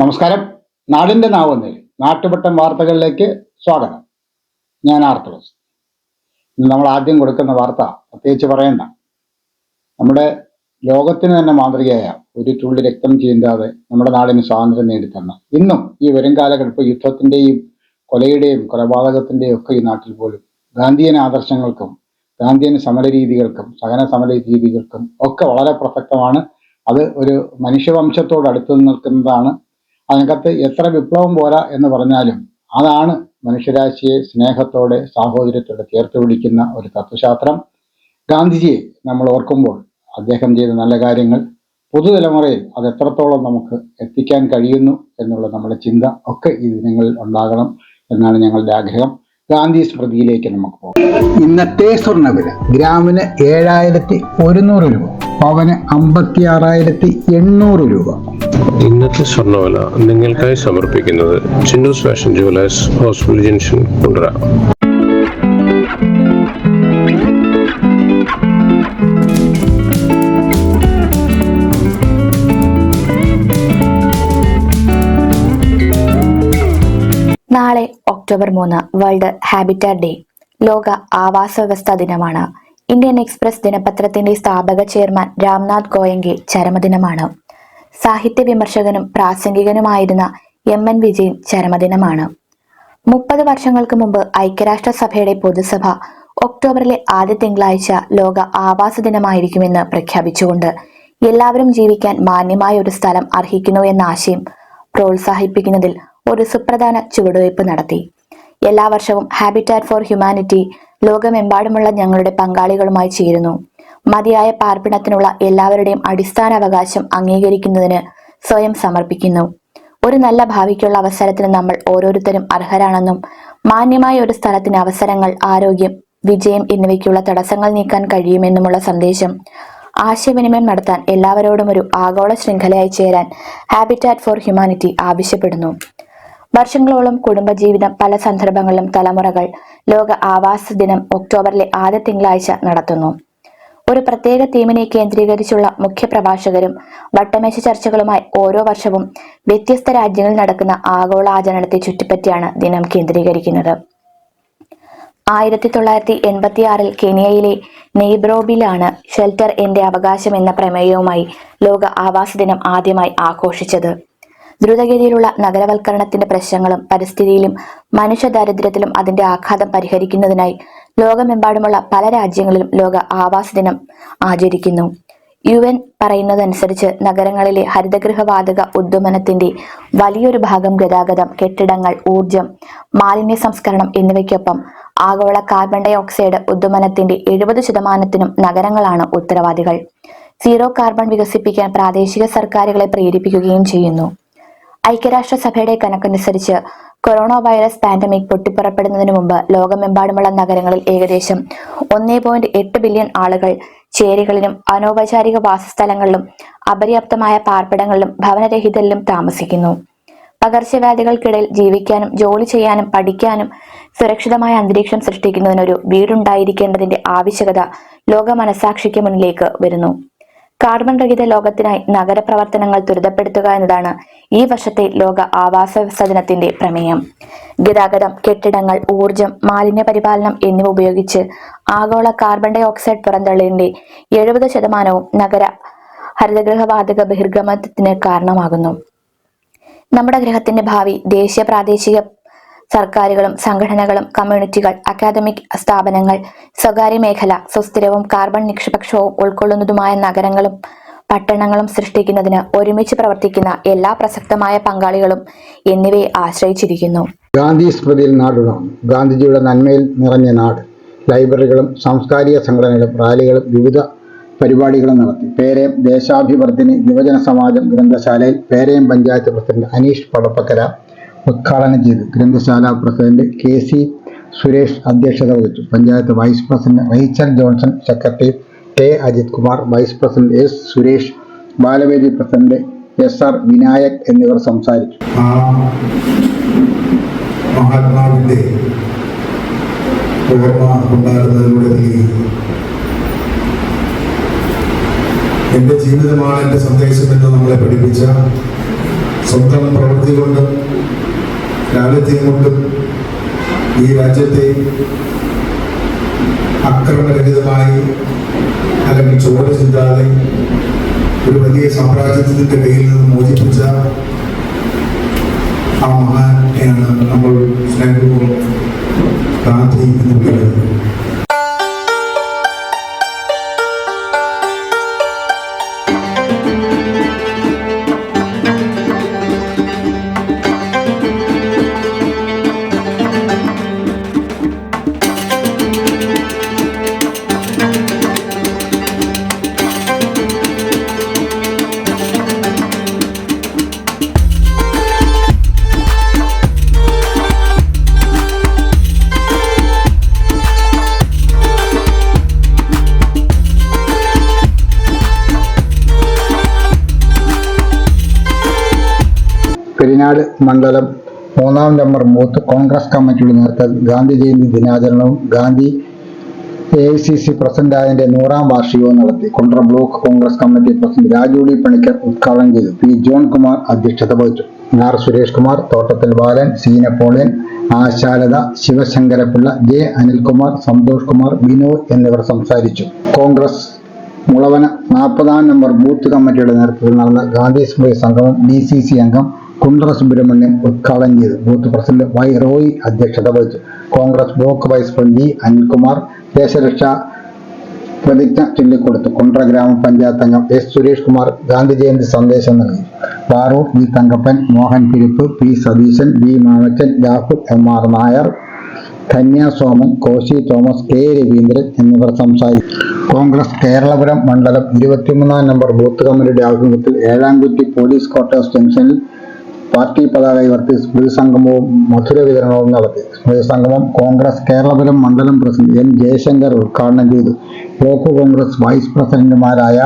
നമസ്കാരം. നാടിന്റെ നാവുന്നതിൽ നാട്ടുപട്ടം വാർത്തകളിലേക്ക് സ്വാഗതം. ഞാൻ ആർത്തവസ്. ഇന്ന് നമ്മൾ ആദ്യം കൊടുക്കുന്ന വാർത്ത പ്രത്യേകിച്ച് പറയണ്ട. നമ്മുടെ ലോകത്തിന് തന്നെ മാതൃകയായ ഒരു തുള്ളി രക്തം ചീന്താതെ നമ്മുടെ നാടിന് സ്വാതന്ത്ര്യം നേടിത്തന്ന ഇന്നും ഈ വരും കാലഘട്ടം യുദ്ധത്തിന്റെയും കൊലയുടെയും കൊലപാതകത്തിന്റെയും ഒക്കെ ഈ നാട്ടിൽ പോലും ഗാന്ധിയൻ ആദർശങ്ങൾക്കും ഗാന്ധിയൻ സമര രീതികൾക്കും സഹന സമര രീതികൾക്കും ഒക്കെ വളരെ പ്രസക്തമാണ്. അത് ഒരു മനുഷ്യവംശത്തോട് അടുത്ത് നിൽക്കുന്നതാണ് അതിനകത്ത് എത്ര വിപ്ലവം പോരാ എന്ന് പറഞ്ഞാലും അതാണ് മനുഷ്യരാശിയെ സ്നേഹത്തോടെ സാഹോദര്യത്തോടെ ചേർത്ത് പിടിക്കുന്ന ഒരു തത്വശാസ്ത്രം. ഗാന്ധിജിയെ നമ്മൾ ഓർക്കുമ്പോൾ അദ്ദേഹം ചെയ്ത നല്ല കാര്യങ്ങൾ പുതുതലമുറയിൽ അത് എത്രത്തോളം നമുക്ക് എത്തിക്കാൻ കഴിയുന്നു എന്നുള്ള നമ്മുടെ ചിന്ത ഒക്കെ ഈ ദിനങ്ങളിൽ ഉണ്ടാകണം എന്നാണ് ഞങ്ങളുടെ ആഗ്രഹം. ഗാന്ധി സ്മൃതിയിലേക്ക് നമുക്ക് പോകാം. ഇന്നത്തെ സ്വർണവില ഗ്രാമിന് ഏഴായിരത്തി ഒരുന്നൂറ് രൂപ പവന് അമ്പത്തി ആറായിരത്തി എണ്ണൂറ് രൂപ. ഇന്നത്തെ സ്വർണവില നിങ്ങൾക്കായി സമർപ്പിക്കുന്നത് Chinnoos fashion jewellers hospital junction Kundara നാളെ ഒക്ടോബർ മൂന്ന് വേൾഡ് ഹാബിറ്റാറ്റ് ഡേ. ലോക ആവാസ വ്യവസ്ഥ ദിനമാണ്. ഇന്ത്യൻ എക്സ്പ്രസ് ദിനപത്രത്തിന്റെ സ്ഥാപക ചെയർമാൻ രാംനാഥ് ഗോയങ്കെ ചരമദിനമാണ്. സാഹിത്യ വിമർശകനും പ്രാസംഗികനുമായിരുന്ന എം എൻ വിജയൻ ചരമദിനമാണ്. മുപ്പത് വർഷങ്ങൾക്ക് മുമ്പ് ഐക്യരാഷ്ട്രസഭയുടെ പൊതുസഭ ഒക്ടോബറിലെ ആദ്യ തിങ്കളാഴ്ച ലോക ആവാസ ദിനമായിരിക്കുമെന്ന് പ്രഖ്യാപിച്ചുകൊണ്ട് എല്ലാവരും ജീവിക്കാൻ മാന്യമായ ഒരു സ്ഥലം അർഹിക്കുന്നു എന്ന ആശയം പ്രോത്സാഹിപ്പിക്കുന്നതിൽ ഒരു സുപ്രധാന ചുവടുവയ്പ് നടത്തി. എല്ലാ വർഷവും ഹാബിറ്റാറ്റ് ഫോർ ഹ്യൂമാനിറ്റി ലോകമെമ്പാടുമുള്ള ഞങ്ങളുടെ പങ്കാളികളുമായി ചേരുന്നു. മതിയായ പാർപ്പിടത്തിനുള്ള എല്ലാവരുടെയും അടിസ്ഥാന അവകാശം അംഗീകരിക്കുന്നതിന് സ്വയം സമർപ്പിക്കുന്നു. ഒരു നല്ല ഭാവിക്കുള്ള അവസരത്തിന് നമ്മൾ ഓരോരുത്തരും അർഹരാണെന്നും മാന്യമായ ഒരു സ്ഥലത്തിന് അവസരങ്ങൾ ആരോഗ്യം വിജയം എന്നിവയ്ക്കുള്ള തടസ്സങ്ങൾ നീക്കാൻ കഴിയുമെന്നുമുള്ള സന്ദേശം ആശയവിനിമയം നടത്താൻ എല്ലാവരോടും ഒരു ആഗോള ശൃംഖലയായി ചേരാൻ ഹാബിറ്റാറ്റ് ഫോർ ഹ്യൂമാനിറ്റി ആവശ്യപ്പെടുന്നു. വർഷങ്ങളോളം കുടുംബജീവിതം പല സന്ദർഭങ്ങളിലും തലമുറകൾ ലോക ആവാസ ദിനം ഒക്ടോബറിലെ ആദ്യ തിങ്കളാഴ്ച നടത്തുന്നു. ഒരു പ്രത്യേക തീമിനെ കേന്ദ്രീകരിച്ചുള്ള മുഖ്യപ്രഭാഷകരും വട്ടമേശ ചർച്ചകളുമായി ഓരോ വർഷവും വ്യത്യസ്ത രാജ്യങ്ങളിൽ നടക്കുന്ന ആഗോള ആചരണത്തെ ചുറ്റിപ്പറ്റിയാണ് ദിനം കേന്ദ്രീകരിക്കുന്നത്. ആയിരത്തി തൊള്ളായിരത്തി എൺപത്തി ആറിൽ കെനിയയിലെ നെയ്ബ്രോബിലാണ് ഷെൽട്ടർ എന്റെ അവകാശം എന്ന പ്രമേയവുമായി ലോക ആവാസ ദിനം ആദ്യമായി ആഘോഷിച്ചത്. ദ്രുതഗതിയിലുള്ള നഗരവൽക്കരണത്തിന്റെ പ്രശ്നങ്ങളും പരിസ്ഥിതിയിലും മനുഷ്യ ദാരിദ്ര്യത്തിലും അതിന്റെ ആഘാതം പരിഹരിക്കുന്നതിനായി ലോകമെമ്പാടുമുള്ള പല രാജ്യങ്ങളിലും ലോക ആവാസ ദിനം ആചരിക്കുന്നു. യു എൻ പറയുന്നതനുസരിച്ച് നഗരങ്ങളിലെ ഹരിതഗൃഹവാതക ഉദ്വമനത്തിന്റെ വലിയൊരു ഭാഗം ഗതാഗതം കെട്ടിടങ്ങൾ ഊർജം മാലിന്യ സംസ്കരണം എന്നിവയ്ക്കൊപ്പം ആഗോള കാർബൺ ഡൈ ഓക്സൈഡ് ഉദ്വമനത്തിന്റെ എഴുപത് ശതമാനത്തിനും നഗരങ്ങളാണ് ഉത്തരവാദികൾ. സീറോ കാർബൺ വികസിപ്പിക്കാൻ പ്രാദേശിക സർക്കാരുകളെ പ്രേരിപ്പിക്കുകയും ചെയ്യുന്നു. ഐക്യരാഷ്ട്രസഭയുടെ കണക്കനുസരിച്ച് കൊറോണ വൈറസ് പാൻഡമിക് പൊട്ടിപ്പുറപ്പെടുന്നതിന് മുമ്പ് ലോകമെമ്പാടുമുള്ള നഗരങ്ങളിൽ ഏകദേശം ഒന്നേ പോയിന്റ് എട്ട് ബില്യൺ ആളുകൾ ചേരികളിലും അനൗപചാരിക വാസസ്ഥലങ്ങളിലും അപര്യാപ്തമായ പാർപ്പിടങ്ങളിലും ഭവനരഹിതരിലും താമസിക്കുന്നു. പകർച്ചവ്യാധികൾക്കിടയിൽ ജീവിക്കാനും ജോലി ചെയ്യാനും പഠിക്കാനും സുരക്ഷിതമായ അന്തരീക്ഷം സൃഷ്ടിക്കുന്നതിനൊരു വീടുണ്ടായിരിക്കേണ്ടതിന്റെ ആവശ്യകത ലോക മനസാക്ഷിക്ക് മുന്നിലേക്ക് വരുന്നു. കാർബൺ രഹിത ലോകത്തിനായി നഗരപ്രവർത്തനങ്ങൾ ത്വരിതപ്പെടുത്തുക എന്നതാണ് ഈ വർഷത്തെ ലോക ആവാസ വ്യവസ്ഥ ദിനത്തിന്റെ പ്രമേയം. ഗതാഗതം കെട്ടിടങ്ങൾ ഊർജം മാലിന്യ പരിപാലനം എന്നിവ ഉപയോഗിച്ച് ആഗോള കാർബൺ ഡൈ ഓക്സൈഡ് പുറന്തള്ളലിന്റെ എഴുപത് ശതമാനവും നഗര ഹരിതഗൃഹവാതക ബഹിർഗമനത്തിന് കാരണമാകുന്നു. നമ്മുടെ ഗ്രഹത്തിന്റെ ഭാവി ദേശീയ പ്രാദേശിക സർക്കാരുകളും സംഘടനകളും കമ്മ്യൂണിറ്റികൾ അക്കാദമിക് സ്ഥാപനങ്ങൾ സ്വകാര്യ മേഖല സുസ്ഥിരവും കാർബൺ നിക്ഷേപക്ഷവും ഉൾക്കൊള്ളുന്നതുമായ നഗരങ്ങളും പട്ടണങ്ങളും സൃഷ്ടിക്കുന്നതിന് ഒരുമിച്ച് പ്രവർത്തിക്കുന്ന എല്ലാ പ്രസക്തമായ പങ്കാളികളും എന്നിവയെ ആശ്രയിച്ചിരിക്കുന്നു. ഗാന്ധി സ്മൃതിയിൽ നാടുണർന്നു ഗാന്ധിജിയുടെ നന്മയിൽ നിറഞ്ഞ നാട്. ലൈബ്രറികളും സാംസ്കാരിക സംഘടനകളും റാലികളും വിവിധ പരിപാടികളും നടത്തി. പേരയം ദേശാഭിവർദ്ധിനി യുവജന സമാജം ഗ്രന്ഥശാലയിൽ പേരയം പഞ്ചായത്ത് പ്രസിഡന്റ് അനീഷ് പടപ്പക്കര ഉദ്ഘാടനം ചെയ്തു. ഗ്രന്ഥശാല പ്രസിഡന്റ് കെ സി സുരേഷ് അധ്യക്ഷത വഹിച്ചു. Panchayat vice president Rachel Johnson secretary K Ajith Kumar vice president S Suresh Balavedi president S R Vinayak എന്നിവർ സംസാരിച്ചു. മഹാത്മാവിന്റെ ഓർമ്മ ഉണ്ടാകുന്നതിലൂടെ എന്റെ ജീവിതമാണ് എന്റെ നമ്മളെ പഠിപ്പിച്ച സ്വന്തം പ്രവൃത്തി കൊണ്ടും ലാളിത്യം കൊണ്ടും ഈ രാജ്യത്തെ അക്രമരഹിതമായി അല്ലെങ്കിൽ ചോര ചിന്താതെ ഒരു വലിയ സാമ്രാജ്യത്തിന്റെ കയ്യിൽ നിന്ന് മോചിപ്പിച്ച ആ മഹാനെയാണ് നമ്മൾ സ്നേഹപൂർവം ഗാന്ധി എന്ന് വിളിക്കുന്നത് പെരിനാട് മണ്ഡലം മൂന്നാം നമ്പർ മൂത്ത് കോൺഗ്രസ് കമ്മിറ്റിയുടെ നേതൃത്വത്തിൽ Gandhi Jayanti ദിനാചരണവും Gandhi A I C C പ്രസിഡന്റായതിന്റെ നൂറാം വാർഷികവും നടത്തി. Kundara block Congress committee president Rajuti Panicker ഉദ്ഘാടനം ചെയ്തു. പി ജോൺ കുമാർ അധ്യക്ഷത വഹിച്ചു. നാർ സുരേഷ് കുമാർ തോട്ടത്തിൽ Balan C Napoleon Ashalatha Sivasankarapillai J Anilkumar Santhosh Kumar Vinod എന്നിവർ സംസാരിച്ചു. കോൺഗ്രസ് മുളവന നാൽപ്പതാം നമ്പർ ബൂത്ത് കമ്മിറ്റിയുടെ നേതൃത്വത്തിൽ നടന്ന ഗാന്ധി സ്മൃതി സംഗമം ഡി സി സി അംഗം കുണ്ട്ര സുബ്രഹ്മണ്യൻ ഉദ്ഘാടനം ചെയ്തു ബൂത്ത് പ്രസിഡന്റ് വൈ റോയ് അധ്യക്ഷത വഹിച്ചു. Congress block vice president Anilkumar ദേശരക്ഷ പ്രതിജ്ഞ ചൊല്ലിക്കൊടുത്തു. കുണ്ട്ര ഗ്രാമപഞ്ചായത്ത് അംഗം എസ് സുരേഷ് കുമാർ ഗാന്ധി ജയന്തി സന്ദേശം നൽകി. Parur V Thankappan Mohan പിരിപ്പ് P Satheesan V Mamachan Rahul M R Nair Dhanya Soman Koshy Thomas K Raveendran എന്നിവർ സംസാരിച്ചു. കോൺഗ്രസ് കേരളപുരം മണ്ഡലം ഇരുപത്തിമൂന്നാം നമ്പർ ബൂത്ത് കമ്മിറ്റിയുടെ ആഭിമുഖ്യത്തിൽ ഏഴാംകുറ്റി പോലീസ് ക്വാർട്ടേഴ്സ് ജംഗ്ഷനിൽ പാർട്ടി പതാക ഉയർത്തി സ്മൃതി സംഗമവും മധുര വിതരണവും നടത്തി. സ്മൃതി സംഗമം കോൺഗ്രസ് കേരളപുരം മണ്ഡലം പ്രസിഡന്റ് എൻ ജയശങ്കർ ഉദ്ഘാടനം ചെയ്തു. ബ്ലോക്ക് കോൺഗ്രസ് വൈസ് പ്രസിഡന്റുമാരായ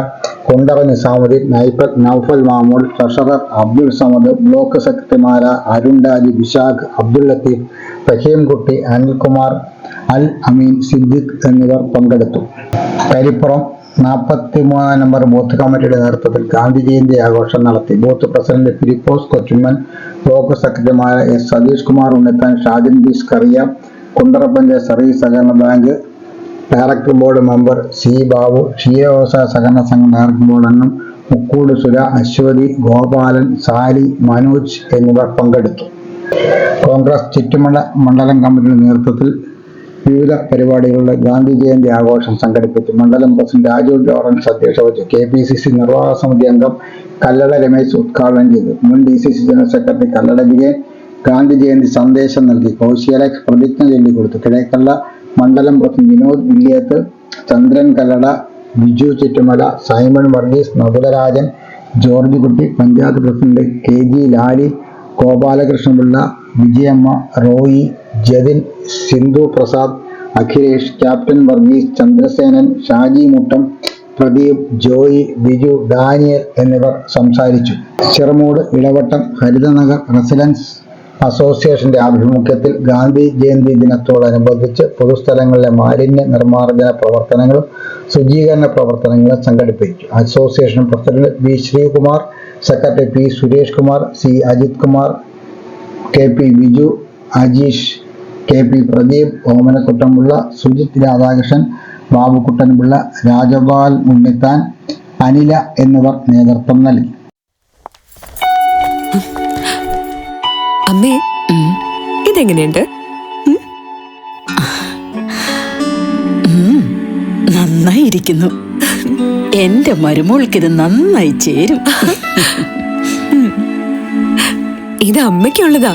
കൊണ്ടറ നിസാമുദ്ദീൻ നൈഫൽ നൌഫൽ മാമൂൽ ട്രഷറർ അബ്ദുൾ സമദ് ബ്ലോക്ക് സെക്രട്ടറിമാരായ അരുൺ രാജ് വിശാഖ് അബ്ദുൾ ലത്തീഫ് റഹീംകുട്ടി അനിൽകുമാർ അൽ അമീൻ സിദ്ദിഖ് എന്നിവർ പങ്കെടുത്തു. കരിപ്പുറം നാൽപ്പത്തി മൂന്നാം നമ്പർ ബൂത്ത് കമ്മിറ്റിയുടെ നേതൃത്വത്തിൽ ഗാന്ധി ജയന്തി ആഘോഷം നടത്തി. Booth president Philipose Kochumman block സെക്രട്ടറിമാരായ S Satheesh Kumar Unnithan Shajin B Skaria Kundara panchayat service സഹകരണ bank director board member C Babu ക്ഷീര വ്യവസായ സഹകരണ സംഘം ഡയറക്ടർ ബോർഡ് അംഗം മുക്കൂട് സുര അശ്വതി ഗോപാലൻ സാലി മനോജ് എന്നിവർ പങ്കെടുത്തു. കോൺഗ്രസ് ചുറ്റുമല മണ്ഡലം കമ്മിറ്റിയുടെ നേതൃത്വത്തിൽ വിവിധ പരിപാടികളുടെ ഗാന്ധി ജയന്തി ആഘോഷം സംഘടിപ്പിച്ചു. മണ്ഡലം പ്രസിഡന്റ് രാജു ലോറൻസ് അധ്യക്ഷത വഹിച്ചു. കെ പി സി സി നിർവാഹക സമിതി അംഗം കല്ലട രമേശ് ഉദ്ഘാടനം ചെയ്തു. മുൻ D C C general secretary Kallada Vijayan Gandhi Jayanti സന്ദേശം നൽകി. കൗശിയലക്സ് പ്രതിജ്ഞ ചൊല്ലിക്കൊടുത്തു കിഴക്കല്ല മണ്ഡലം president Vinod Villiyath Chandran Kallada Biju Chuttumala Simon Varghese Nakularajan George Kutty panchayat president K G Lali Gopalakrishnapillai Vijayamma Roy Jathin Sindhu Prasad Akhilesh captain Varghese Chandrasenan Shaji Muttam Pradeep Joy Biju Daniel എന്നിവർ സംസാരിച്ചു. Cherumood Idavattam ഹരിതനഗർ residence അസോസിയേഷന്റെ ആഭിമുഖ്യത്തിൽ ഗാന്ധി ജയന്തി ദിനത്തോടനുബന്ധിച്ച് പൊതുസ്ഥലങ്ങളിലെ മാലിന്യ നിർമ്മാർജന പ്രവർത്തനങ്ങളും ശുചീകരണ പ്രവർത്തനങ്ങളും സംഘടിപ്പിച്ചു. Association president V Sreekumar secretary P Suresh Kumar C Ajith Kumar K P Biju Ajeesh K P Pradeep Omanakuttanpillai Sujith Radhakrishnan Babukuttanpillai Rajapal Unnithan Anila എന്നിവർ നേതൃത്വം നൽകി. അമ്മേ ഇതെങ്ങനെയുണ്ട്? നന്നായിരിക്കുന്നു. എന്റെ മരുമോൾക്ക് ഇത് നന്നായി ചേരും. ഇത് അമ്മയ്ക്കുള്ളതാ.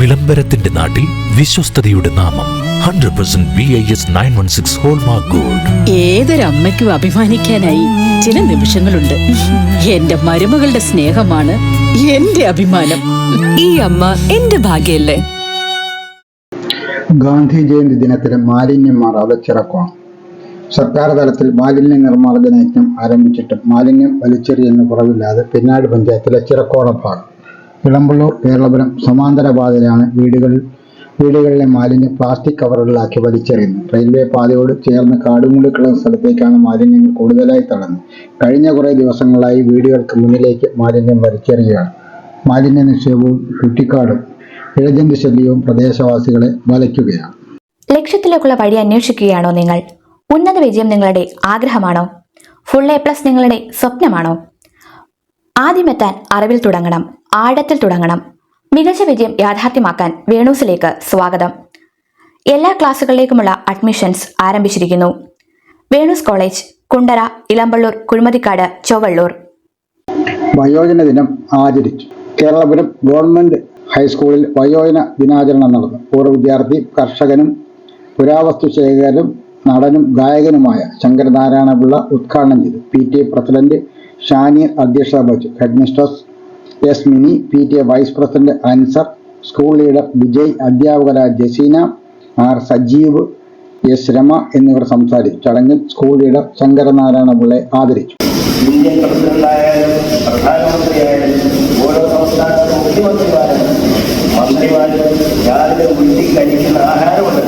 വിളംബരത്തിന്റെ നാട്ടിൽ വിശ്വസ്തയുടെ നാമം. Hundred percent V I S nine one six hallmark gold ഏതൊരമ്മയ്ക്കും അഭിമാനിക്കാനായി ചില നിമിഷങ്ങളുണ്ട്. എന്റെ മരുമകളുടെ സ്നേഹമാണ് എന്റെ അഭിമാനം. ഈ അമ്മ എന്റെ ഭാഗ്യല്ലേ? ഗാന്ധി ജയന്തി ദിനത്തിൽ മാലിന്യം മാറാതെ ചിറക്കണം സർക്കാർ തലത്തിൽ മാലിന്യ നിർമ്മാർജന യജ്ഞം ആരംഭിച്ചിട്ടും മാലിന്യം വലിച്ചെറിയുന്ന കുറവില്ലാതെ പിന്നാട് പഞ്ചായത്തിലെ ചിറക്കോണ ഭാഗം. ഇളമ്പള്ളൂർ കേരളപുരം സമാന്തര പാതയിലാണ് വീടുകളിൽ വീടുകളിലെ മാലിന്യം പ്ലാസ്റ്റിക് കവറുകളിലാക്കി വലിച്ചെറിയുന്നത്. റെയിൽവേ പാതയോട് ചേർന്ന് കാടുമൂടി കിടന്ന സ്ഥലത്തേക്കാണ് മാലിന്യങ്ങൾ കൂടുതലായി തള്ളുന്നത്. കഴിഞ്ഞ കുറേ ദിവസങ്ങളായി വീടുകൾക്ക് മുന്നിലേക്ക് മാലിന്യം വലിച്ചെറിയുകയാണ്. മാലിന്യ നിക്ഷേപവും ചുറ്റിക്കാടും ഇഴജന്തു ശല്യവും പ്രദേശവാസികളെ വലയ്ക്കുകയാണ് ലക്ഷ്യത്തിലേക്കുള്ള വഴി അന്വേഷിക്കുകയാണോ നിങ്ങൾ? ഉന്നത വിജയം നിങ്ങളുടെ ആഗ്രഹമാണോ? ഫുൾ എ പ്ലസ് നിങ്ങളുടെ സ്വപ്നമാണോ? ആദ്യമെത്താൻ അറിവിൽ തുടങ്ങണം. ആഴത്തിൽ തുടങ്ങണം. മികച്ച വിജയം യാഥാർത്ഥ്യമാക്കാൻ വേണൂസിലേക്ക് സ്വാഗതം. എല്ലാ ക്ലാസ്സുകളിലേക്കുമുള്ള അഡ്മിഷൻസ് ആരംഭിച്ചിരിക്കുന്നു. വേണൂസ് കോളേജ് കുണ്ടറ ഇളമ്പള്ളൂർ കുഴിമതിക്കാട് ചൊവ്വള്ളൂർ. വയോജന ദിനം ആചരിച്ചു. കേരളപുരം ഗവൺമെന്റ് ഹൈസ്കൂളിൽ വയോജന ദിനാചരണം നടന്നു. പൂർവ വിദ്യാർത്ഥി കർഷകനും പുരാവസ്തു ശേഖരനും നടനും ഗായകനുമായ ശങ്കരനാരായണപിള്ള ഉദ്ഘാടനം ചെയ്തു. പി ടി പ്രസിഡന്റ് ഷാനിയർ അധ്യക്ഷത വഹിച്ചു. Head mistress S Mini P. T. A. Vice president Ansar school leader Vijay അധ്യാപകരായ ജസീന ആർ. സജീവ് എസ്. രമ എന്നിവർ സംസാരിച്ചു. ചടങ്ങിൽ സ്കൂൾ ലീഡർ ശങ്കരനാരായണ പിള്ളയെ ആദരിച്ചു. ഇന്ത്യൻ പ്രസിഡന്റായാലും പ്രധാനമന്ത്രിയായാലും ഓരോ സംസ്ഥാനത്തെ മുഖ്യമന്ത്രിമാരും മന്ത്രിമാരും രാവിലെ ഉരുട്ടി കഴിക്കുന്ന ആഹാരമുണ്ട്.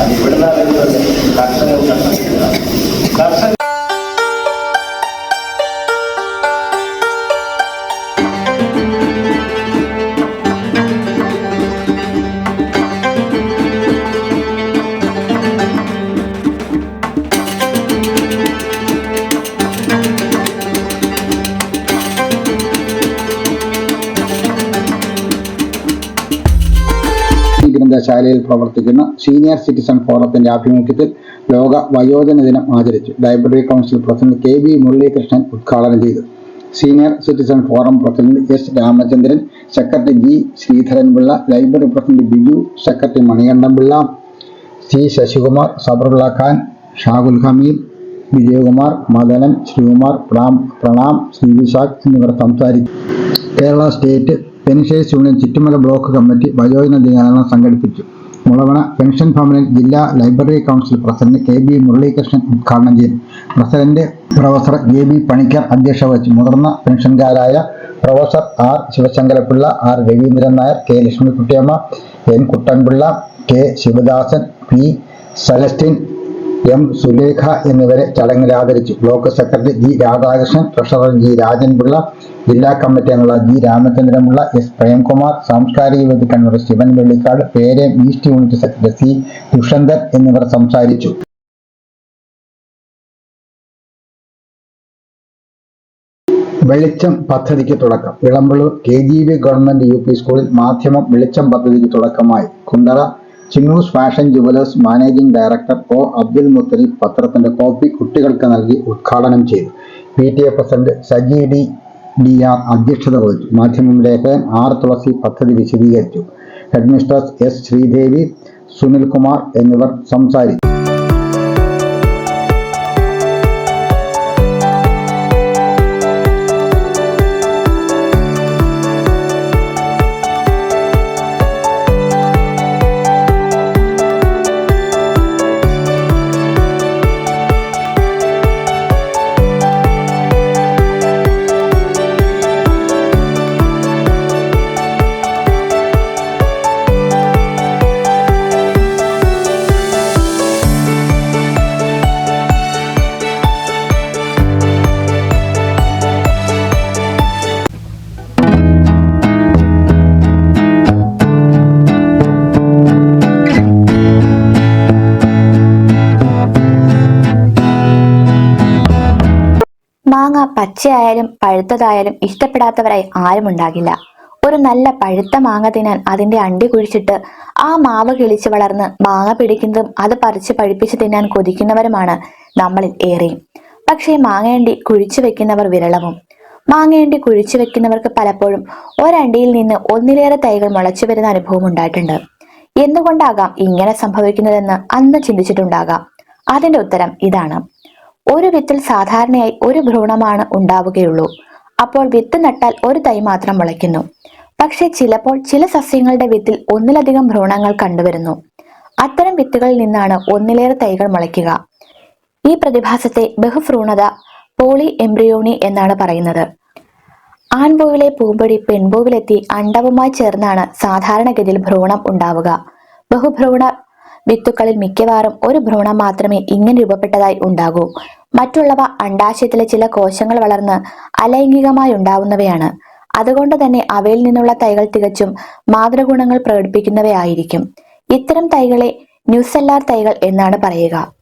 അത് ഇവിടുന്ന് വരുന്നത്. കർഷകർ ഗ്രന്ഥശാലയിൽ പ്രവർത്തിക്കുന്ന സീനിയർ സിറ്റിസൺ ഫോറത്തിന്റെ ആഭിമുഖ്യത്തിൽ ലോക വയോജന ദിനം ആചരിച്ചു. Library council president K V Muralikrishnan ഉദ്ഘാടനം ചെയ്തു. Senior citizen forum president S Ramachandran secretary G Sreedharanpillai library president Biju secretary Manikandanpillai C Sasikumar Sabarulla Khan Shahul Hameed Vijayakumar Madanan Sreekumar Pranam Pranam Sree Vishakh എന്നിവർ സംസാരിച്ചു. Kerala state pensioners union Chuttumala block committee വയോജന ദിനാചരണം സംഘടിപ്പിച്ചു. Mulavana pension ഭവനിൽ ജില്ലാ library council president K B Muralikrishnan ഉദ്ഘാടനം ചെയ്തു. President professor J B Panicker അധ്യക്ഷ വഹിച്ചു. മുതിർന്ന പെൻഷൻകാരായ professor R Sivasankarapillai R Raveendran Nair K Lakshmikuttiyamma N Kuttanpillai K Sivadasan P Celestin M. Sulekha എന്നിവരെ ചടങ്ങിൽ ആദരിച്ചു. Block secretary G. Radhakrishnan treasurer G. Rajanpillai ജില്ലാ committee അംഗങ്ങളായ ജി. രാമചന്ദ്രമുള്ള എസ്. പ്രേംകുമാർ സാംസ്കാരിക വേദി കൺവീനർ ശിവൻ വെള്ളിക്കാട് പേരെ east unit secretary C. Dushanthan എന്നിവർ സംസാരിച്ചു. വെളിച്ചം പദ്ധതിക്ക് തുടക്കം. Elampalloor K G B government U P സ്കൂളിൽ മാധ്യമം വെളിച്ചം പദ്ധതിക്ക് തുടക്കമായി. Kundara Chinnoos fashion jewellers managing director O Abdul Muthalib പത്രത്തിന്റെ കോപ്പി കുട്ടികൾക്ക് നൽകി ഉദ്ഘാടനം ചെയ്തു. P T A president Saji D D R അധ്യക്ഷത വഹിച്ചു. മാധ്യമം ലേഖകൻ ആർ തുളസി പദ്ധതി വിശദീകരിച്ചു. ഹെഡ്മിസ്റ്റേഴ്സ് എസ് ശ്രീദേവി സുനിൽകുമാർ എന്നിവർ സംസാരിച്ചു. പച്ചയായാലും പഴുത്തതായാലും ഇഷ്ടപ്പെടാത്തവരായി ആരും ഉണ്ടാകില്ല. ഒരു നല്ല പഴുത്ത മാങ്ങ തിന്നാൻ അതിന്റെ അണ്ടി കുഴിച്ചിട്ട് ആ മാവ് കിളിച്ച് വളർന്ന് മാങ്ങ പിടിക്കുന്നതും അത് പറിച്ച് പഴിപ്പിച്ച് തിന്നാൻ കൊതിക്കുന്നവരുമാണ് നമ്മളിൽ ഏറെയും. പക്ഷേ മാങ്ങയണ്ടി കുഴിച്ചു വെക്കുന്നവർ വിരളവും. മാങ്ങയണ്ടി കുഴിച്ചു വെക്കുന്നവർക്ക് പലപ്പോഴും ഒരണ്ടിയിൽ നിന്ന് ഒന്നിലേറെ തൈകൾ മുളച്ചു വരുന്ന അനുഭവം ഉണ്ടായിട്ടുണ്ട്. എന്തുകൊണ്ടാകാം ഇങ്ങനെ സംഭവിക്കുന്നതെന്ന് അന്ന് ചിന്തിച്ചിട്ടുണ്ടാകാം. അതിന്റെ ഉത്തരം ഇതാണ്. ഒരു വിത്തിൽ സാധാരണയായി ഒരു ഭ്രൂണമാണ് ഉണ്ടാവുകയുള്ളൂ. അപ്പോൾ വിത്ത് നട്ടാൽ ഒരു തൈ മാത്രം മുളയ്ക്കുന്നു. പക്ഷെ ചിലപ്പോൾ ചില സസ്യങ്ങളുടെ വിത്തിൽ ഒന്നിലധികം ഭ്രൂണങ്ങൾ കണ്ടുവരുന്നു. അത്തരം വിത്തുകളിൽ നിന്നാണ് ഒന്നിലേറെ തൈകൾ മുളയ്ക്കുക. ഈ പ്രതിഭാസത്തെ ബഹുഭ്രൂണത പോളി എംബ്രിയോണി എന്നാണ് പറയുന്നത്. ആൺപൂവിലെ പൂമ്പൊടി പെൺപൂവിലെത്തി അണ്ടവുമായി ചേർന്നാണ് സാധാരണഗതിയിൽ ഭ്രൂണം ഉണ്ടാവുക. ബഹുഭ്രൂണ വിത്തുക്കളിൽ മിക്കവാറും ഒരു ഭ്രൂണം മാത്രമേ ഇങ്ങനെ രൂപപ്പെട്ടതായി ഉണ്ടാകൂ. മറ്റുള്ളവ അണ്ടാശയത്തിലെ ചില കോശങ്ങൾ വളർന്ന് അലൈംഗികമായി ഉണ്ടാവുന്നവയാണ്. അതുകൊണ്ട് തന്നെ അവയിൽ നിന്നുള്ള തൈകൾ തികച്ചും മാതൃഗുണങ്ങൾ പ്രകടിപ്പിക്കുന്നവയായിരിക്കും. ഇത്തരം തൈകളെ ന്യൂസെല്ലാർ തൈകൾ എന്നാണ് പറയുക.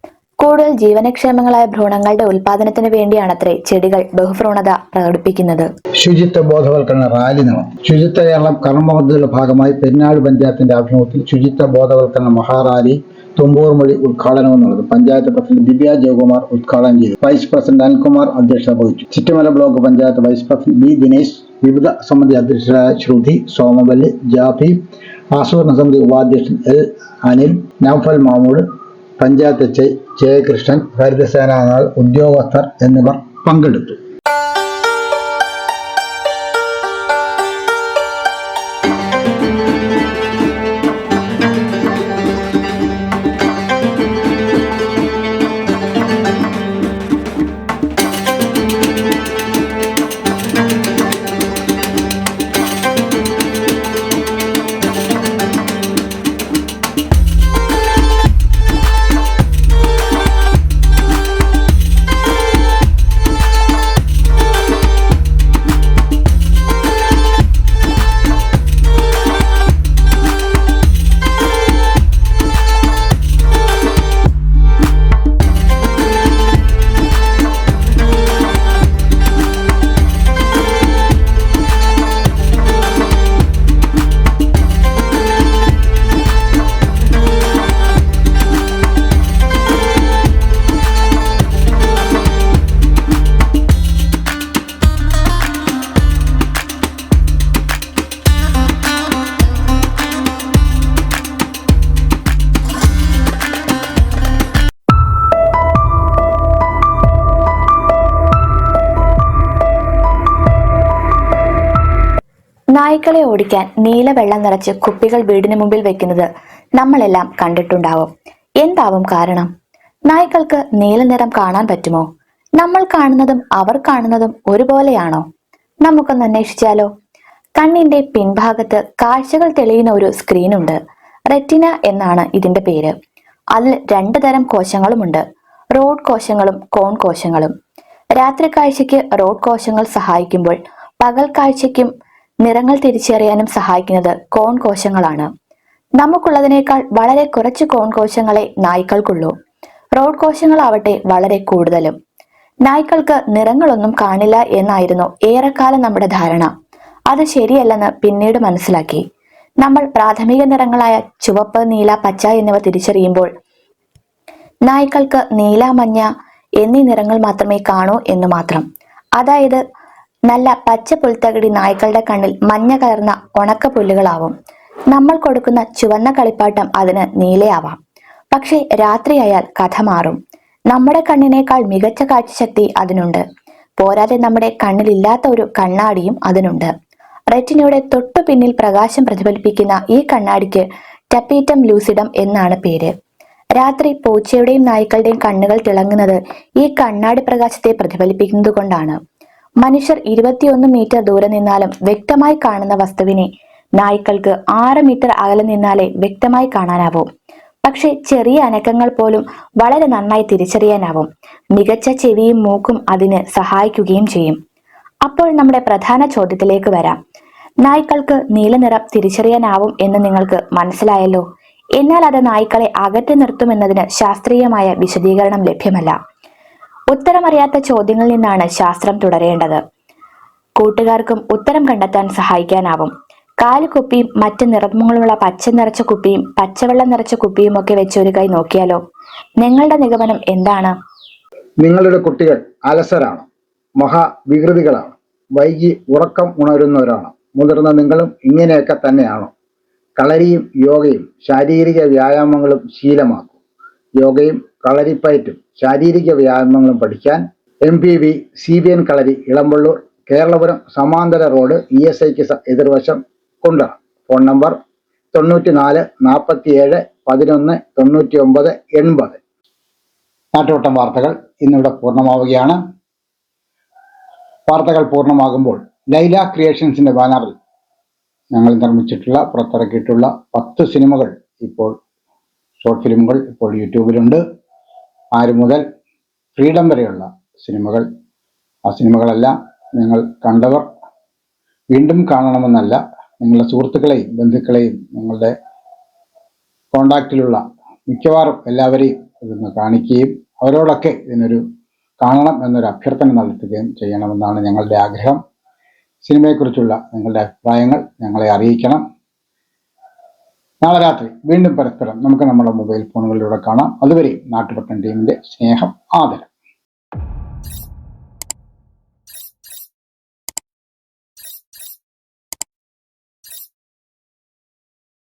കൂടുതൽ ജീവനക്ഷേമങ്ങളായ ഭ്രൂണങ്ങളുടെ ഉൽപാദനത്തിന് വേണ്ടിയാണത്രേ ചെടികൾ ബഹുഭ്രൂണത പ്രകടിപ്പിക്കുന്നത്. ശുചിത്വ ബോധവൽക്കരണ റാലി നടന്നു ശുചിത്വ കേരളം കർമ്മപദ്ധതിയുടെ ഭാഗമായി പെരിനാട് പഞ്ചായത്തിന്റെ ആഭിമുഖ്യത്തിൽ ശുചിത്വ ബോധവൽക്കരണ മഹാറാലി തുമ്പൂർ മൊഴി ഉദ്ഘാടനവും നടന്നു പഞ്ചായത്ത് പ്രസിഡന്റ് ദിവ്യ ജയകുമാർ ഉദ്ഘാടനം ചെയ്തു. വൈസ് പ്രസിഡന്റ് അനിൽകുമാർ അധ്യക്ഷത വഹിച്ചു. Chittamala block panchayat vice president B Dinesh വിവിധ സമിതി അധ്യക്ഷരായ ശ്രുതി സോമവല്ലി ജാഫി ആസൂരണ സമിതി ഉപാധ്യക്ഷൻ എൽ. അനിൽ നൌഫൽ മാമൂട് പഞ്ചായത്ത് എച്ച്. ജയകൃഷ്ണൻ ഹരിതസേനാംഗങ്ങൾ ഉദ്യോഗസ്ഥർ എന്നിവർ പങ്കെടുത്തു. നായ്ക്കളെ ഓടിക്കാൻ നീല വെള്ളം നിറച്ച് കുപ്പികൾ വീടിന് മുമ്പിൽ വെക്കുന്നത് നമ്മളെല്ലാം കണ്ടിട്ടുണ്ടാവും. എന്താവും കാരണം? നായ്ക്കൾക്ക് നീല നിറം കാണാൻ പറ്റുമോ? നമ്മൾ കാണുന്നതും അവർ കാണുന്നതും ഒരുപോലെയാണോ? നമുക്കൊന്ന് അന്വേഷിച്ചാലോ? കണ്ണിന്റെ പിൻഭാഗത്ത് കാഴ്ചകൾ തെളിയുന്ന ഒരു സ്ക്രീനുണ്ട്. റെറ്റിന എന്നാണ് ഇതിന്റെ പേര്. അതിൽ രണ്ടു തരം കോശങ്ങളുമുണ്ട്. റോഡ് കോശങ്ങളും കോൺ കോശങ്ങളും. രാത്രി കാഴ്ചയ്ക്ക് റോഡ് കോശങ്ങൾ സഹായിക്കുമ്പോൾ പകൽ കാഴ്ചയ്ക്കും നിറങ്ങൾ തിരിച്ചറിയാനും സഹായിക്കുന്നത് കോൺ കോശങ്ങളാണ് നമുക്കുള്ളതിനേക്കാൾ വളരെ കുറച്ച് കോൺ കോശങ്ങളെ നായ്ക്കൾക്കുള്ളൂ. റോഡ് കോശങ്ങളാവട്ടെ വളരെ കൂടുതലും. നായ്ക്കൾക്ക് നിറങ്ങളൊന്നും കാണില്ല എന്നായിരുന്നു ഏറെക്കാലം നമ്മുടെ ധാരണ. അത് ശരിയല്ലെന്ന് പിന്നീട് മനസ്സിലാക്കി. നമ്മൾ പ്രാഥമിക നിറങ്ങളായ ചുവപ്പ് നീല പച്ച എന്നിവ തിരിച്ചറിയുമ്പോൾ നായ്ക്കൾക്ക് നീല മഞ്ഞ എന്നീ നിറങ്ങൾ മാത്രമേ കാണൂ എന്ന് മാത്രം. അതായത് നല്ല പച്ച പുൽത്തകിടി നായ്ക്കളുടെ കണ്ണിൽ മഞ്ഞ കലർന്ന ഉണക്ക പുല്ലുകളാവും. നമ്മൾ കൊടുക്കുന്ന ചുവന്ന കളിപ്പാട്ടം അതിന് നീലയാവാം. പക്ഷേ രാത്രിയായാൽ കഥ മാറും. നമ്മുടെ കണ്ണിനേക്കാൾ മികച്ച കാഴ്ചശക്തി അതിനുണ്ട്. പോരാതെ നമ്മുടെ കണ്ണിലില്ലാത്ത ഒരു കണ്ണാടിയും അതിനുണ്ട്. റെറ്റിനയുടെ തൊട്ടു പിന്നിൽ പ്രകാശം പ്രതിഫലിപ്പിക്കുന്ന ഈ കണ്ണാടിക്ക് ടപ്പീറ്റം ലൂസിഡം എന്നാണ് പേര്. രാത്രി പൂച്ചയുടെയും നായ്ക്കളുടെയും കണ്ണുകൾ തിളങ്ങുന്നത് ഈ കണ്ണാടി പ്രകാശത്തെ പ്രതിഫലിപ്പിക്കുന്നത് കൊണ്ടാണ് മനുഷ്യർ ഇരുപത്തിയൊന്ന് മീറ്റർ ദൂരെ നിന്നാലും വ്യക്തമായി കാണുന്ന വസ്തുവിനെ നായ്ക്കൾക്ക് ആറ് മീറ്റർ അകലെ നിന്നാലേ വ്യക്തമായി കാണാനാവും. പക്ഷെ ചെറിയ അനക്കങ്ങൾ പോലും വളരെ നന്നായി തിരിച്ചറിയാനാവും. മികച്ച ചെവിയും മൂക്കും അതിന് സഹായിക്കുകയും ചെയ്യും. അപ്പോൾ നമ്മുടെ പ്രധാന ചോദ്യത്തിലേക്ക് വരാം. നായ്ക്കൾക്ക് നീലനിറം തിരിച്ചറിയാനാവും എന്ന് നിങ്ങൾക്ക് മനസ്സിലായല്ലോ. എന്നാൽ അത് നായ്ക്കളെ അകറ്റി നിർത്തുമെന്നതിന് ശാസ്ത്രീയമായ വിശദീകരണം ലഭ്യമല്ല. ഉത്തരമറിയാത്ത ചോദ്യങ്ങളിൽ നിന്നാണ് ശാസ്ത്രം തുടരേണ്ടത്. കൂട്ടുകാർക്കും ഉത്തരം കണ്ടെത്താൻ സഹായിക്കാനാവും. കാലുകുപ്പിയും മറ്റ് നിറങ്ങളുള്ള പച്ച നിറച്ച കുപ്പിയും പച്ചവെള്ളം നിറച്ച കുപ്പിയും ഒക്കെ വെച്ച് ഒരു കൈ നോക്കിയാലോ? നിങ്ങളുടെ നിഗമനം എന്താണ്? നിങ്ങളുടെ കുട്ടികൾ അലസരാണ്. മഹാവികൃതികളാണ് വൈകി ഉറക്കം ഉണരുന്നവരാണ്. മുതിർന്ന നിങ്ങളും ഇങ്ങനെയൊക്കെ തന്നെയാണോ. കളരിയും യോഗയും ശാരീരിക വ്യായാമങ്ങളും ശീലമാക്കും. യോഗയും കളരിപ്പയറ്റും ശാരീരിക വ്യായാമങ്ങളും പഠിക്കാൻ M P V C B N kalari Elampalloor Keralapuram സമാന്തര റോഡ് ഇ എസ് ഐക്ക് എതിർവശം കൊണ്ട ഫോൺ നമ്പർ തൊണ്ണൂറ്റി നാല് നാൽപ്പത്തി ഏഴ് പതിനൊന്ന് തൊണ്ണൂറ്റി ഒമ്പത് എൺപത്. നാട്ടുവട്ടം വാർത്തകൾ ഇന്നിവിടെ പൂർണമാവുകയാണ്. വാർത്തകൾ പൂർണമാകുമ്പോൾ ലൈല ക്രിയേഷൻസിന്റെ ബാനറിൽ ഞങ്ങൾ നിർമ്മിച്ചിട്ടുള്ള പുറത്തിറക്കിയിട്ടുള്ള പത്ത് സിനിമകൾ ഇപ്പോൾ ഷോർട്ട് ഫിലിമുകൾ ഇപ്പോൾ യൂട്യൂബിലുണ്ട്. ആര് മുതൽ ഫ്രീഡം വരെയുള്ള സിനിമകൾ ആ സിനിമകളെല്ലാം നിങ്ങൾ കണ്ടവർ വീണ്ടും കാണണമെന്നല്ല നിങ്ങളുടെ സുഹൃത്തുക്കളെയും ബന്ധുക്കളെയും നിങ്ങളുടെ കോണ്ടാക്റ്റിലുള്ള മിക്കവാറും എല്ലാവരെയും ഇതൊന്ന് കാണിക്കുകയും അവരോടൊക്കെ ഇതിനൊരു കാണണം എന്നൊരു അഭ്യർത്ഥന നടത്തുകയും ചെയ്യണമെന്നാണ് ഞങ്ങളുടെ ആഗ്രഹം. സിനിമയെക്കുറിച്ചുള്ള നിങ്ങളുടെ അഭിപ്രായങ്ങൾ ഞങ്ങളെ അറിയിക്കണം. നാളെ രാത്രി വീണ്ടും പരസ്പരം നമുക്ക് നമ്മുടെ മൊബൈൽ ഫോണുകളിലൂടെ കാണാം. അതുവരെയും നാട്ടുപട്ടൻ ടീമിന്റെ സ്നേഹം ആദരം.